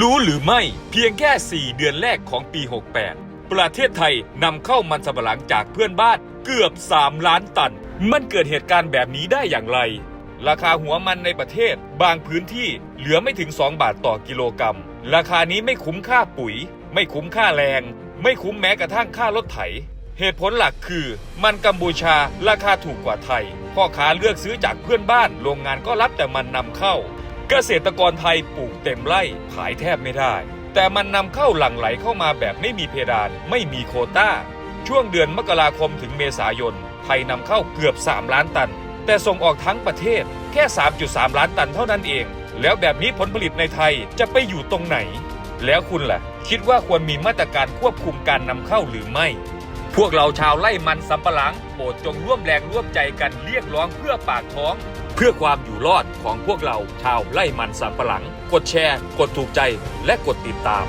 รู้หรือไม่เพียงแค่ 4 เดือนแรกของปี 68 ประเทศไทยนำเข้ามันสำปะหลังจากเพื่อนบ้านเกือบ 3 ล้านตัน มันเกิดเหตุการณ์แบบนี้ได้อย่างไร ราคาหัวมันในประเทศบางพื้นที่เหลือไม่ถึง 2 บาทต่อกิโลกรัม ราคานี้ไม่คุ้มค่าปุ๋ย ไม่คุ้มค่าแรง ไม่คุ้มแม้กระทั่งค่ารถไถ เหตุผลหลักคือ มันกัมพูชาราคาถูกกว่าไทยพ่อค้าเลือกซื้อจากเพื่อนบ้านโรงงานก็รับแต่มันนำเข้า เกษตรกรไทยปลูกเต็มไร่ขายแทบไม่ได้ แต่มันนำเข้าหลั่งไหลเข้ามาแบบไม่มีเพดานไม่มีโควต้า ช่วงเดือนมกราคมถึงเมษายน ไทยนำเข้าเกือบ 3 ล้านตัน แต่ส่งออกทั้งประเทศแค่ 3.3 ล้านตันเท่านั้นเอง แล้วแบบนี้ผลผลิตในไทยจะไปอยู่ตรงไหน แล้วคุณล่ะ คิดว่าควรมีมาตรการควบคุมการนำเข้าหรือไม่พวกเราชาวไร่มันสำปะหลังโปรดจงร่วมแรงร่วมใจกันเรียกร้องเพื่อปากท้อง เพื่อความอยู่รอดของพวกเราชาวไล่มันสำปะหลัง กดแชร์ กดถูกใจ และกดติดตาม